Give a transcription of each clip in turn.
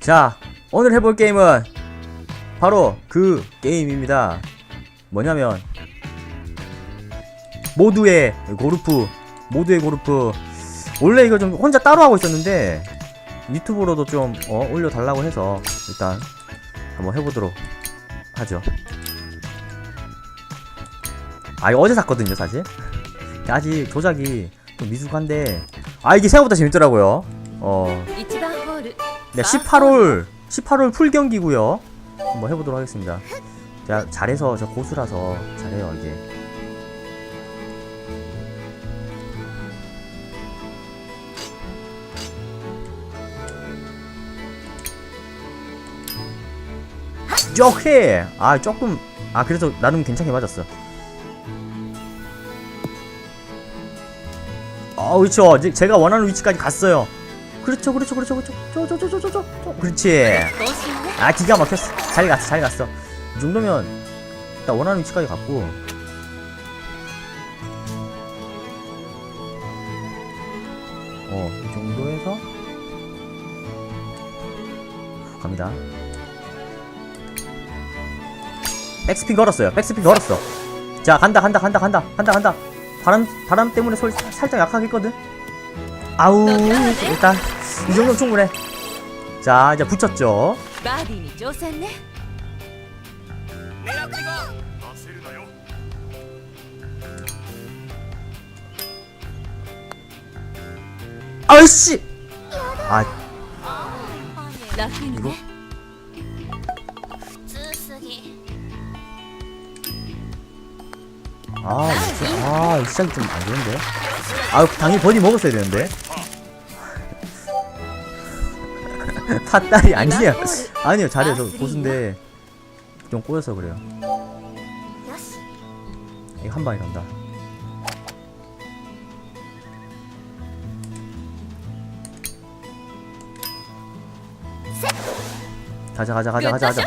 자, 오늘 해볼 게임은 바로 그 게임입니다. 뭐냐면 모두의 고르프, 모두의 고르프. 원래 이거 좀 혼자 따로 하고 있었는데 유튜브로도 좀 어, 올려달라고 해서 일단 한번 해보도록 하죠. 아 이거 어제 샀거든요 사실 아직 조작이 좀 미숙한데 아 이게 생각보다 재밌더라고요 어 네, 18홀 18홀 풀 경기고요. 한번 해보도록 하겠습니다. 제가 잘해서 저 고수라서 잘해요 이게. 쪼해! 아 조금 아 그래도 나름 괜찮게 맞았어. 아 그렇죠. 이제 제가 원하는 위치까지 갔어요. 그렇죠 그렇죠 그렇죠 그렇죠. 저, 저, 저, 저, 저, 그렇지. 아 기가 막혔어. 잘 갔어 잘 갔어. 이 정도면 일단 원하는 위치까지 갔고. 어 이 정도에서 갑니다. 백스핀 걸었어요. 백스핀 걸었어. 자 간다 간다 간다 간다 간다 간다. 바람 바람 때문에 솔 살짝 약하겠거든. 아우, 일단 이 정도면 충분해. 자, 이제 붙였죠. バーディーに挑戦ね아이씨! 아, 楽に 이거? ね普通すぎ 아, 이거, 아, 시작이 좀 안 좋은데? 아, 당연히 버디 먹었어야 되는데? 팥다리 아니야 아니요. 잘해요 저 고수인데 좀 꼬여서 그래요. 이거 한 방에 간다. 가자 가자 가자 가자 가자.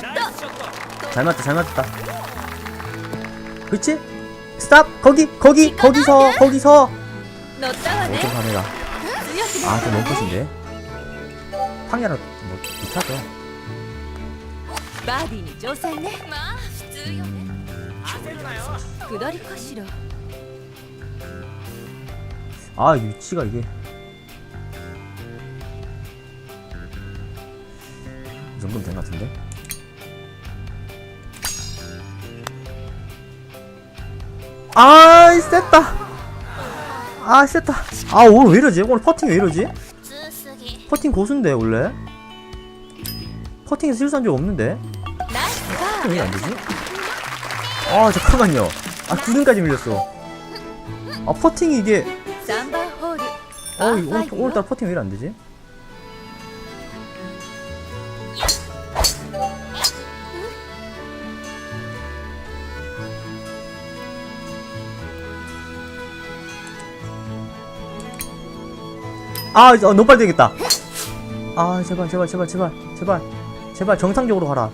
잘 맞다 잘 맞다. 그치? 스탑! 거기! 거기! 거기서! 거기서! 어쩜 가메가 아좀 원컷인데 팡야라 뭐, 비슷하죠. バーディーに挑戦ねまあ普通よね 下りかしら 아, 이 위치가 이게. 이 정도면 된 것 같은데? 아, 셌다. 아, 셌다. 아, 오늘 왜 이러지? 오늘 퍼팅 왜 이러지? 普通すぎ 퍼팅 고수인데, 원래? 커팅에서 실수한 적 없는데? 아, 왜안 되지? 아 잠깐만요. 아 9등까지 밀렸어. 아 퍼팅이 이게 어 오늘, 오늘따라 퍼팅 왜 안 되지? 아, 어, 노빨 되겠다. 아, 제발, 제발, 제발, 제발, 제발. 제발, 정상적으로 가라.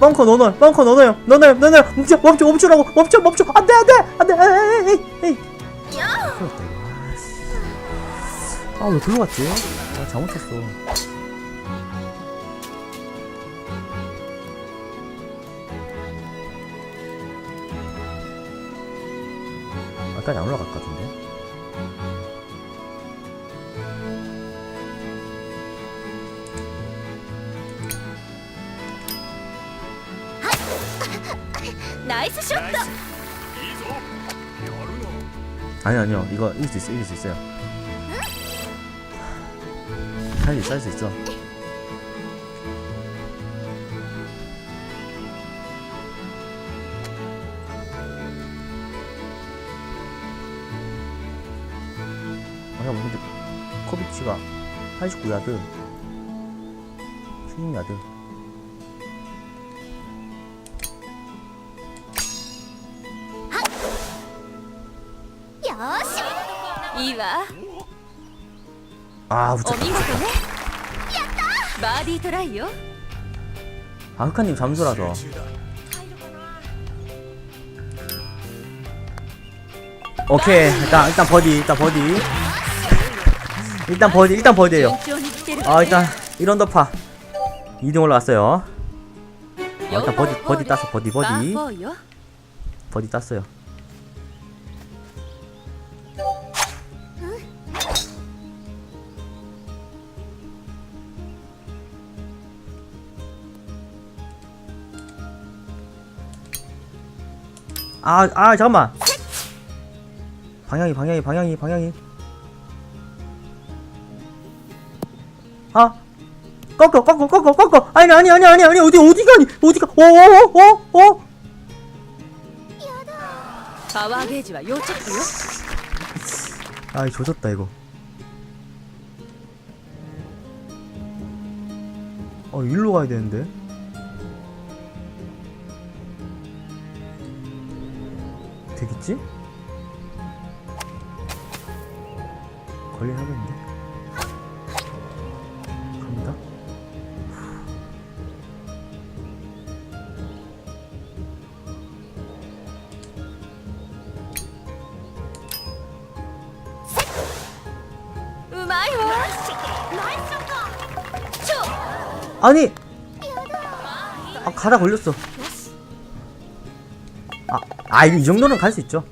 벙커 넣어요, 벙커 넣어요, 넣어요, 넣어요, 멈춰, 멈춰, 멈추라고, 멈춰, 멈춰, 안 돼, 안 돼, 안 돼, 에이, 에이, 에이, 에이. 큰일 났다, 이거. 아, 씨. 아, 왜 글로 갔지? 아, 잘못 쳤어. 아까지 안 올라갈 것 같은데? 나이스 샷다. 아니 아니요. 이거 이길 수 있어 이길 수 있어요. 할수 있어 할 수 있어 아야 근데 커비치가 89야드 16야드. いいわ 아, お 붙였다. 見事ねバーディートライよ 아, 흑한님 잠수라서. 오케이. 일단, 일단 버디, 일단 버디. 일단 버디, 일단 버디에요. 順調に来てる 아, 일단, 이런 더파. 2등 올라갔어요 어, 일단 버디 버디 땄어 버디 버디 마포요. 버디 땄어요 아, 아, 잠깐만. 방향이, 방향이, 방향이, 방향이. 아, 꺾어, 꺾어, 꺾어, 꺾어. 아니, 아니, 아니, 아니, 아니, 어디, 어디가, 아니, 어디가, 어, 어, 어, 어. パワーゲージは要チェックよ。 아, 이 조졌다 이거. 어, 일로 가야 되는데. 뭐지? 걸리나 보는데 갑니다. 아니! 아 가다 걸렸어. 아, 아, 이거 이 정도는 갈 수 있죠.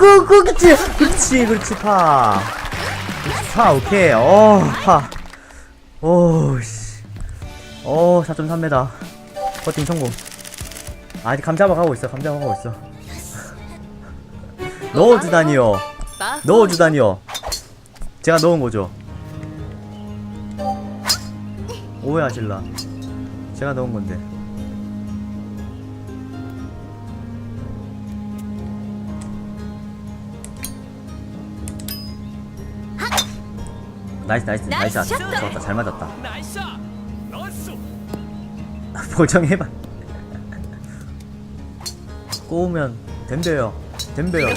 그, 그, 그렇지. 그렇지, 그렇지, 파. 그치, 파, 오케이. 어, 파. 오, 씨. 어, 4.3m. 버팅 성공. 아, 이제 감자막 하고 있어, 감자막 하고 있어. 넣어주다니요. 넣어주다니요. 제가 넣은 거죠. 오해하실라. 제가 넣은 건데. 나이스 나이스 나이스. 샷. 좋았다 잘 맞았다. 보정해봐. 꼬우면 덤벼요. 덤벼요. 어?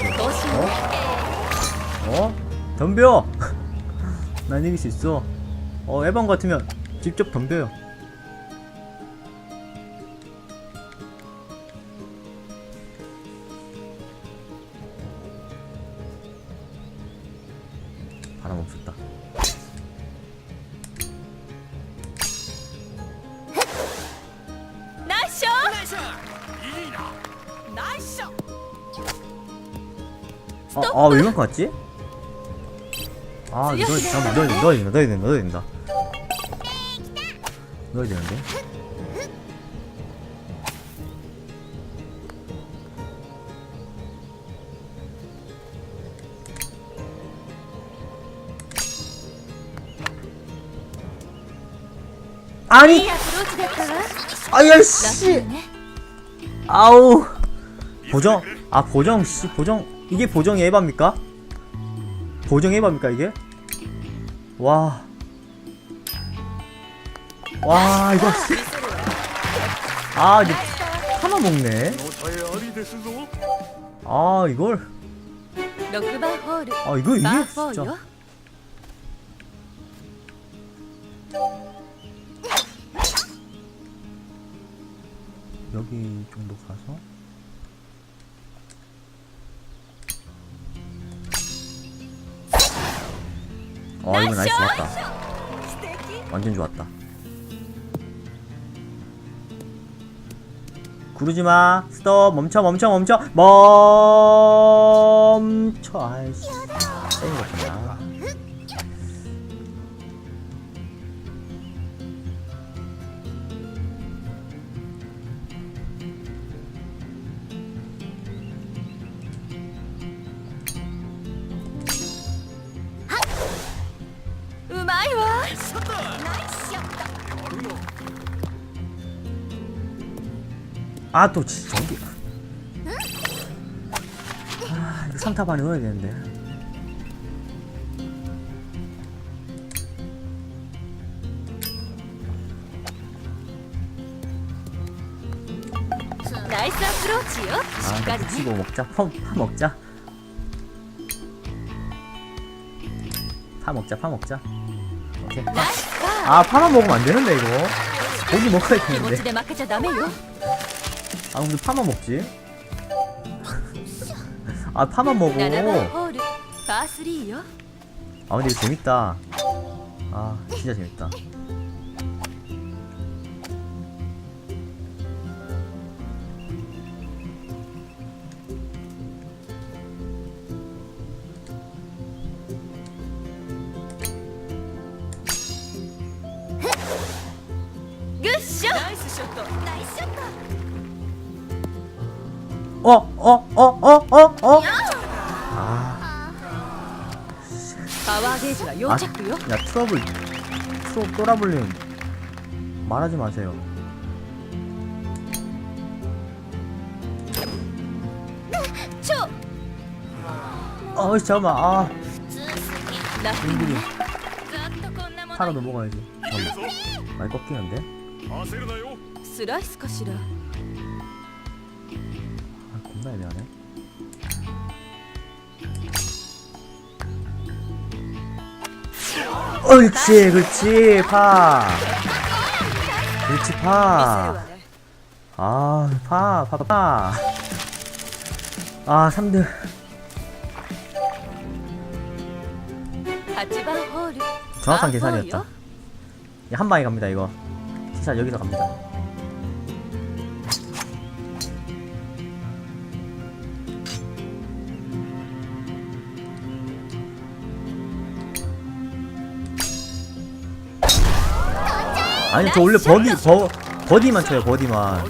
어? 덤벼! 난 이길 수 있어. 어 에반 같으면 직접 덤벼요. 아, 아, 왜 이만큼 왔지? 아, 넣어야 된다, 넣어야 된다, 넣어야 된다, 넣어야 된다. 넣어야 되는데. 아니! 아야, 씨! 아우! 보정! 아, 보정, 씨, 보정. 이게 보정 예바입니까? 보정 예바입니까 이게? 와. 와 이거 아 이거 하나 먹네 아 이걸 아 이거 이게 진짜 여기 정도 가서 어 이거 나이스. 素敵 완전 좋았다. 구르지마. 스톱. 멈춰 멈춰 멈춰. 멈춰. 아이씨. 세인 같구나 아 또 진짜 아 이거 산타 반에 넣어야 되는데. 아, 치고 먹자. 펌, 파 먹자. 파 먹자 파 먹자. 오케이 파. 아 파만 먹으면 안 되는데 이거. 고기 먹어야 되는데. 아 근데 파마 먹지? 아 파마 먹어. 아 근데 재밌다. 아 진짜 재밌다. 어, 어, 어, 어, 어, 어. 아. 아 야 트러블, 트러 또라블님 말하지 마세요. 어, 잠깐만, 아, 힘들이 팔아 넘어가야지. 잠깐만. 많이 꺾이는데? スライスかしら 옳지 그렇지. 파. 그렇지 파아파파파아 파, 파, 파. 아 3등 정확한 계산이었다. 한 방에 갑니다 이거. 진짜 여기서 갑니다. 아니 저 원래 버디 버 버디만 쳐요 버디만.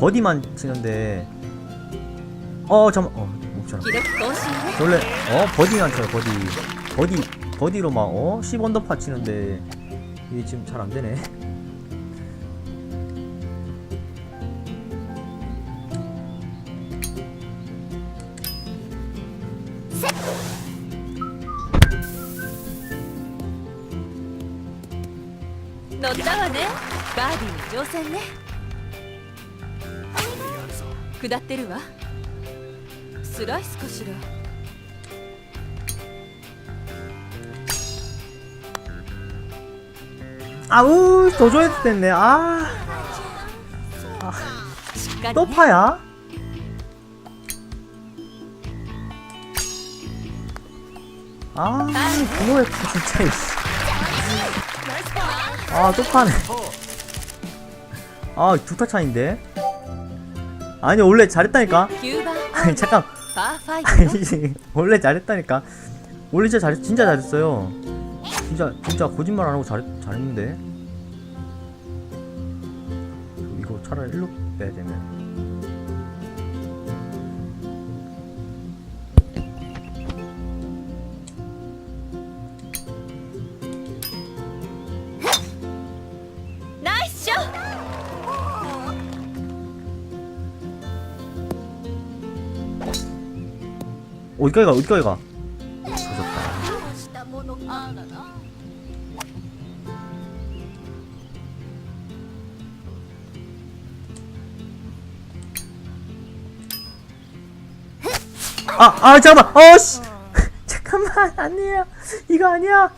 버디만 치는데. 어 잠깐 어 못쳐라 원래 어 버디만 쳐요 버디. 버디 버디로 막어 10언더파 치는데 이게 지금 잘 안되네. バーディーに挑戦ね下ってるわスライスかしら 아우, 더 줘야 됐네. 아, しっかり 또 ね 파야? 아, 부모의 파 진짜. 이씨. 아, 또 파네. 아 두타 차인데? 아니 원래 잘했다니까. 아니 잠깐. 원래 잘했다니까. 원래 진짜 잘 진짜 잘했어요. 진짜 진짜 거짓말 안하고 잘, 잘했는데. 이거 차라리 일로 빼야 되면. 어디까지 가 어디까지 가 조졌다 아, 아, 잠깐만, 어씨! 잠깐만, 아니야. 이거 아니야.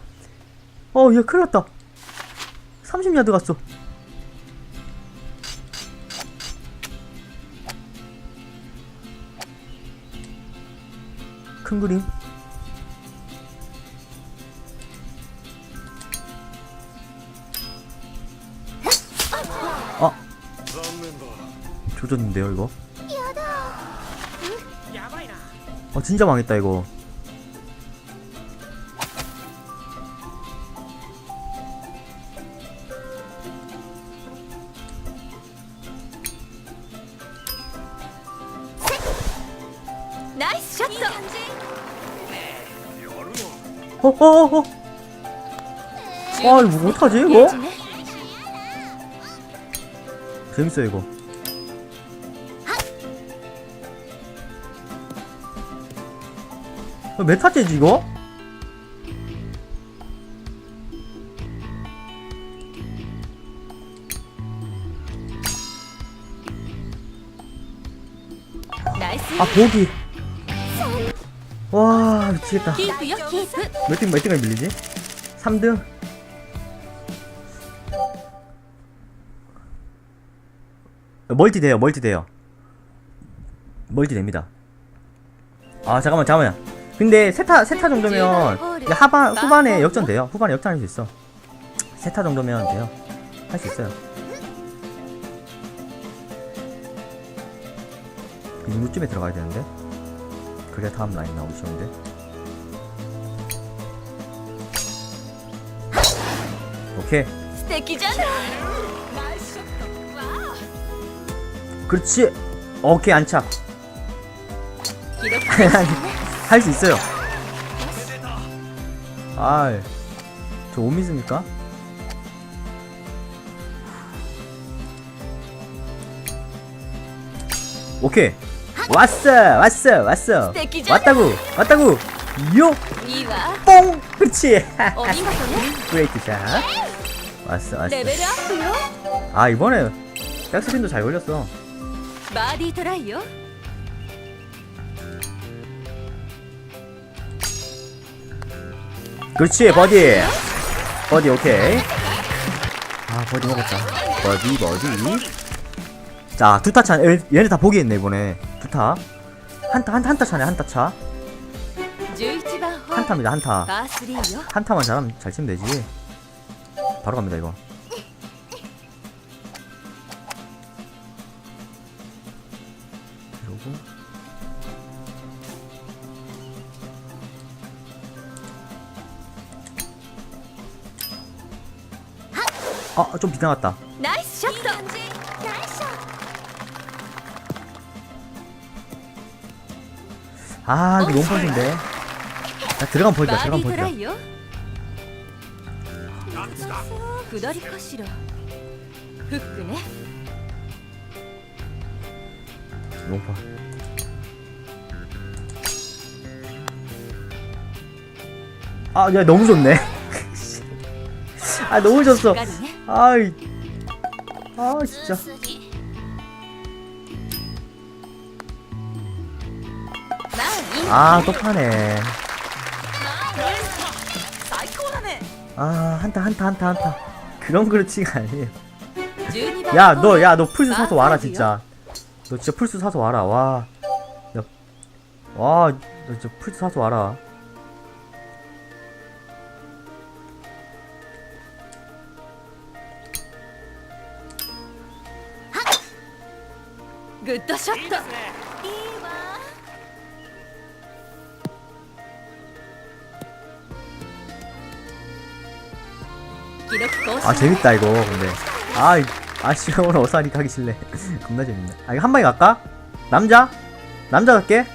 어, 얘 큰일 났다. 30야드 갔어. 큰 그림 어? 조졌는데요 이거? 아 진짜 망했다 이거. 어어어어 이거 뭐 어떡하지 이거? 재밌어 이거 이거 메타째지 이거? 아 보기 아 미치겠다. 키프요 키프 몇 등, 몇 등을 밀리지? 3등? 멀티 돼요 멀티 돼요. 멀티 됩니다. 아 잠깐만 잠깐만 근데 세타 세타 정도면 하반 후반에 역전 돼요. 후반에 역전할 수 있어. 세타 정도면 돼요. 할 수 있어요. 그 6쯤에 들어가야 되는데? 그래야 다음 라인 나오시는데? 이렇게. 그렇지. 오케이 안착. 할 수 있어요. 아, 저 오미즈입니까? 오케이. 왔어, 왔어, 왔어. 왔다고, 왔다고. 요. 뽕. 그렇지. 어, 그레이트 샷. 왔어, 왔어. 레벨 업요? 아, 이번에 백스핀도 잘 걸렸어. 바디 드라이요? 그렇지, 버디. 버디, 오케이. 아, 버디 먹었다. 버디, 버디. 자, 두타 차. 얘네 다 보기했네, 이번에. 두타. 한타, 한타, 한타 차. 한타 차. 한타입니다 한타. 한타만 잘하면 잘 치면 되지. 바로 갑니다 이거. 이러고 아좀 비나갔다. 나이스 샷! 아, 이거 너무 뻔인데. 나 들어가면 보이다 バーディ 들어가면 ートラ 보이다 イよ下りかしらフックね 너무 봐 아, 야, 너무 좋네. 아, 너무 しっ 좋았어. かりね 아이. 아, 진짜. 筋 まあいい 아, 또 파네. 아, 한타, 한타, 한타, 한타. 그런 그렇지가 아니에요. 12番 야, ホー 너, ル 야, 너 풀스 사서 와라, 마사지요? 진짜. 너 진짜 풀스 사서 와라, 와. 야. 와, 너 진짜 풀스 사서 와라. グッドショットいい 아 재밌다 이거 근데 아 아쉬워 오늘 어사리 가기 싫네 겁나 재밌네 아 이거 한 방에 갈까? 남자? 남자답게?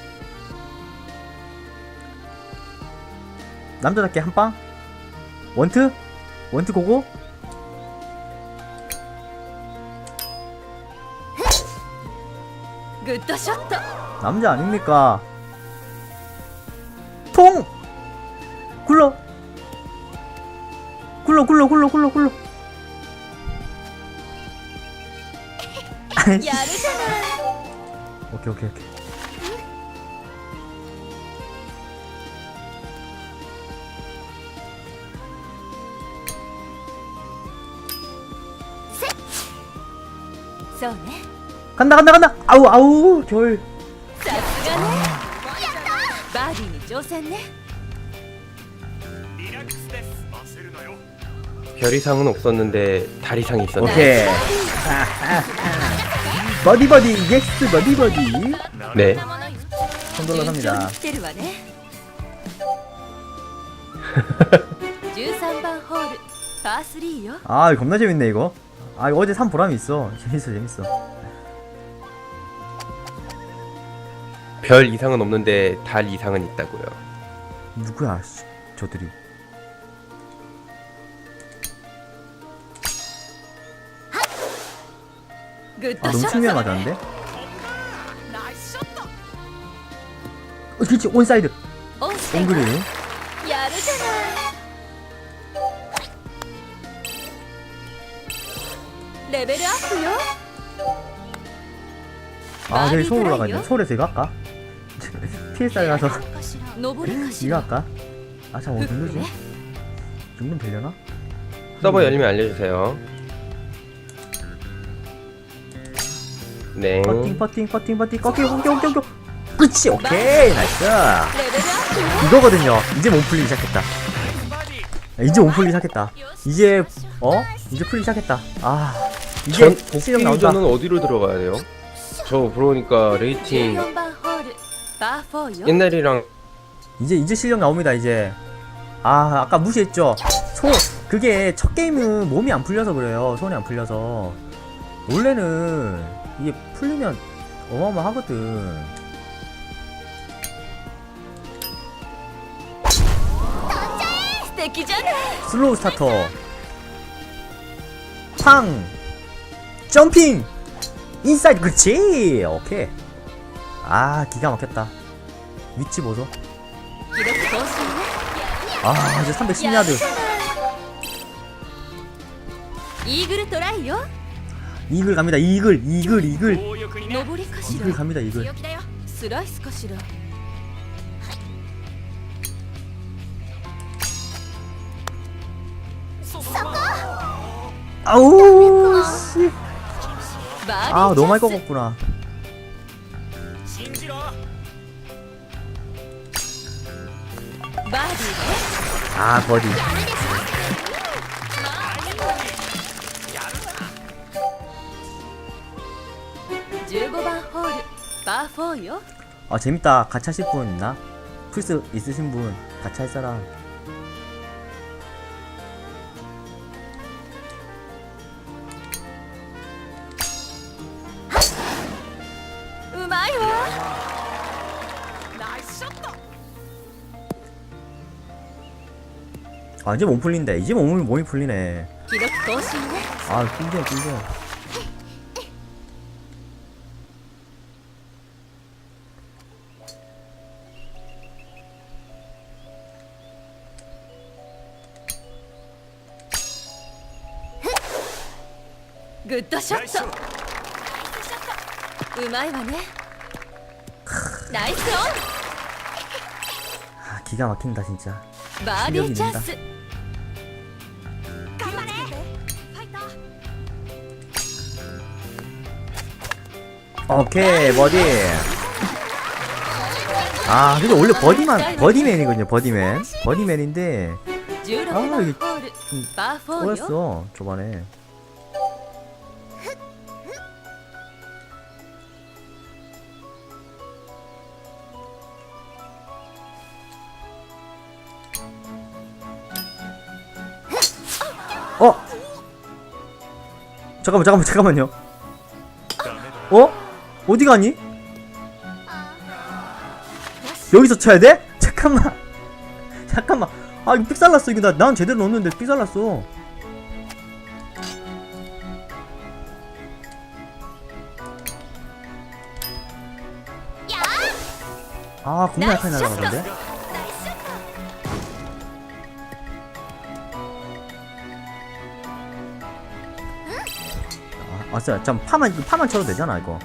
남자답게 한 방? 원트? 원트 고고? 남자 아닙니까? 굴러, 굴러, 굴러, 굴러, 굴러. 아이씨. やるじゃない 오케이, 오케이, 오케이. 셋! そうね 간다, 간다, 간다! 아우, 아우, 결. さすがねバーディーに挑戦ね 별 이상은 없었는데 달 이상이 있었다. 오케이. 버디 버디 예스 버디 버디. 네. 손돌로 삽니다. 13번 홀, 3요 아, 겁나 재밌네 이거. 아, 이거 어제 산 보람이 있어. 재밌어, 재밌어. 별 이상은 없는데 달 이상은 있다고요. 누구야 저들이. 아 너무 측면 맞았는데? 어, 그렇지. 온사이드. 옹그리. 아. 저기 서울 올라가야 돼 서울에서. 이거 할까? PSR 가서 이거 음, 할까? 아참 어디지? 정도 되려나? 서버 음. 열면 알려주세요. 네. 퍼팅 퍼팅 퍼팅 퍼팅. 오케이 오케이 오케이 오케이. 그치 오케이. 네, 나이스. 이거거든요. 이제 몸 풀리기 시작했다. 아, 이제 몸 풀리기 시작했다. 이제 어? 이제 풀리기 시작했다. 아 이제 복귀 유저는 어디로 들어가야 돼요? 저 그러니까 레이팅. 옛날이랑 이제 이제 실력 나옵니다 이제. 아 아까 무시했죠? 소 그게 첫 게임은 몸이 안 풀려서 그래요. 손이 안 풀려서. 원래는 이게 풀리면 어마어마하거든. 슬로우 스타터. 팡 점핑. 인사이드 그렇지! 오케이. 아 기가 막혔다. 위치 보소. 아 이제 310야드. 이글 드라이요? 이글 갑니다 이글 이글 이글 強欲にね登りかし 이글 ら 갑니다 이글 強気だよスライスかしら 아우 씨 バーディ 아 ー 너무 많이 チャンス 꺾었구나 信じろバーディー 아 버디 で 바포요? 아 재밌다. 같이 하실 분 있나? 플스 있으신 분 같이 할 사람. 아 이제 몸 풀린대 이제 몸, 몸이 풀리네. 아 꿀잼 꿀잼. うまいわねナイスオ 아 기가 막힌다 진짜 ンバーディーチャンス頑張れファイト 오케이 버디 아 근데 원래 버디만 버디맨이거든요 버디맨 버디맨인데 16あ番ホーいール좀パー4よ 꼬였어 초반에 잠깐만 잠깐만 잠깐만요 어? 어디 가니? 여기서 쳐야 돼? 잠깐만 잠깐만 아 이거 삑살났어 이거 나, 난 제대로 넣었는데 삑살났어 아 겁나 약하게 날아가던데 아 진짜 잠 파만 파만 쳐도 되잖아 이거.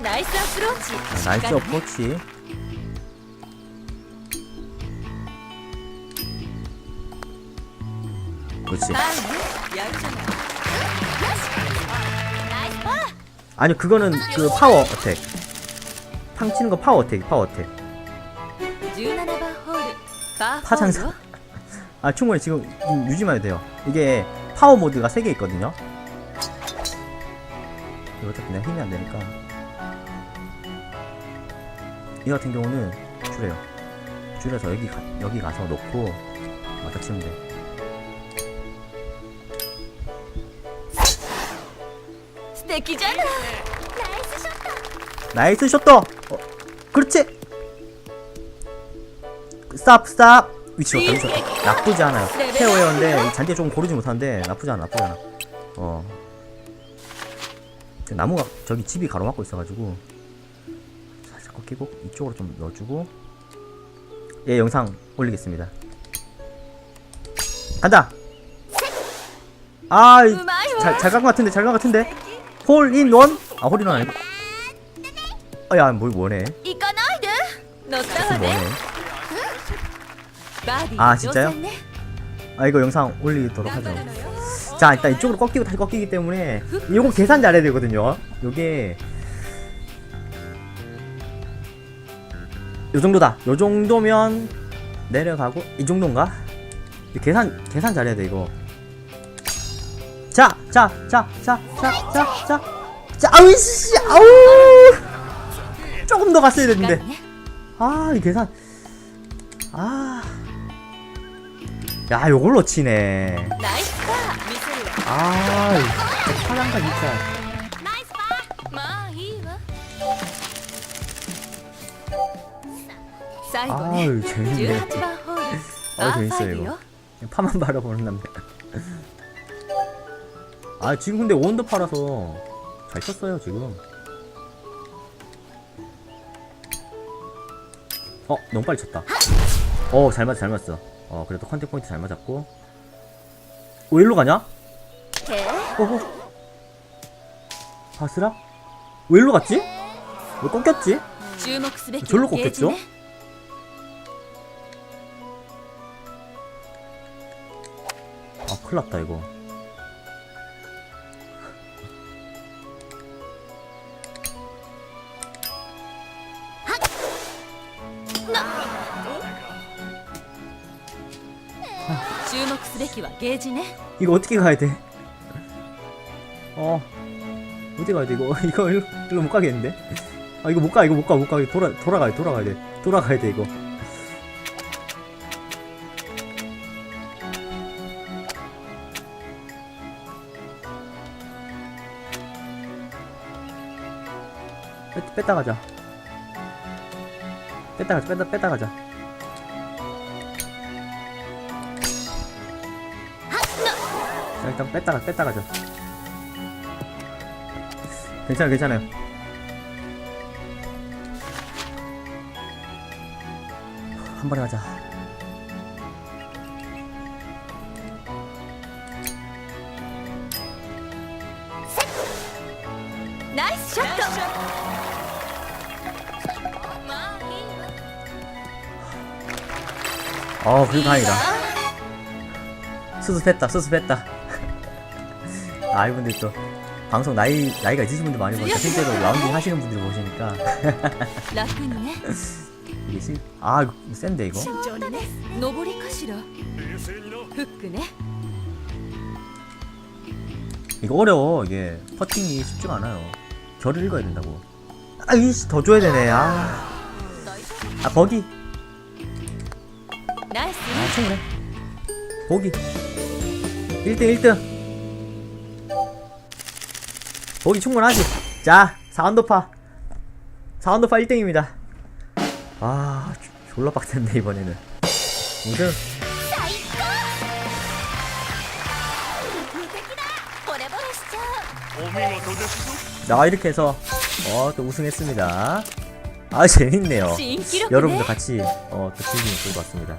나이스 어프로치. 자, 나이스 어프로치. 그렇지. 아니 그거는 그 파워 어택. 팡 치는 거 파워 어택, 파워 어택. 파장사. 아, 충분히 지금 유지만 해도 돼요. 이게 파워 모드가 3개 있거든요. 이거 어차피 내가 힘이 안 되니까. 이 같은 경우는 줄여요. 줄여서 여기, 가, 여기 가서 놓고 맞다 치면 돼. 나이스 셔터! 나이스 셔터! 그렇지. 스탑 스탑. 위치 좋다 위치 좋다 나쁘지 않아요. 페어웨어인데 잔디가 조금 고르지 못하는데 나쁘지 않아 나쁘지 않아. 어. 그 나무가 저기 집이 가로막고 있어가지고 살짝 꺾이고 이쪽으로 좀 넣어주고 예 영상 올리겠습니다. 간다! 아 잘 잘간 것 같은데 잘 간 것 같은데. 홀인원? 아 홀인원 아니고. 아 야 뭘 뭐네 아 진짜요? 아 이거 영상 올리도록 하죠. 자 일단 이쪽으로 꺾이고 다시 꺾이기 때문에 이거 계산 잘해야 되거든요. 요게 요정도다. 요정도면 내려가고 이정도인가? 계산 계산 잘해야 돼 이거. 자 자 자 자 자 자자 아우 씨 아우! 조금 더 갔어야 됐는데. 아, 이 계산. 아. 야, 요걸로 치네. 아, 사장가 진짜. 아유, 재밌네. 아, 어, 재밌어, 이거. 파만 바라보는 남자. 아, 지금 근데 원더 팔아서 잘 쳤어요, 지금. 어 너무 빨리 쳤다 어잘 맞았어 잘 맞았어 어 그래도 컨택 포인트 잘 맞았고 왜 일로 가냐? 어허 아, 바스락? 왜 일로 갔지? 왜 꺾였지? 졸로 꺾였죠? 아 큰일났다 이거 깨지네? 이거 어떻게 가야 돼? 어. 어디 가야 돼? 이거 이거 일로, 일로 못 가겠는데? 아 이거 못 가 이거 못 가 못 가. 돌아 돌아가야 돌아가야 돼. 돌아가야 돼 이거. 뺐다 가자. 뺐다 가자 뺐다 뺐다 가자. 일단 뺐다가 뺐다가 자 괜찮아 괜찮아요 한 번에 가자 아, 그리고 다행이다. 수습했다, 수습했다. 아 이분들 또 방송 나이 나이가 있으신 분들 많이 보니까 실제로 라운딩 하시는 분들 보시니까. 이게 실... 아 센데 이거? 이거 어려워. 이게 퍼팅이 쉽지가 않아요. 결을 읽어야 된다고. 아이씨 더 줘야 되네. 아, 아, 버기. 아 충분해 보기. 1등 1등. 거기 충분하지. 자 사운드파. 사운드파 1등입니다. 아 조, 졸라 빡센데 이번에는. 무슨 나 이렇게 해서 어 또 우승했습니다. 아 재밌네요. 여러분도 같이 어또 즐기면 좋을 것 같습니다.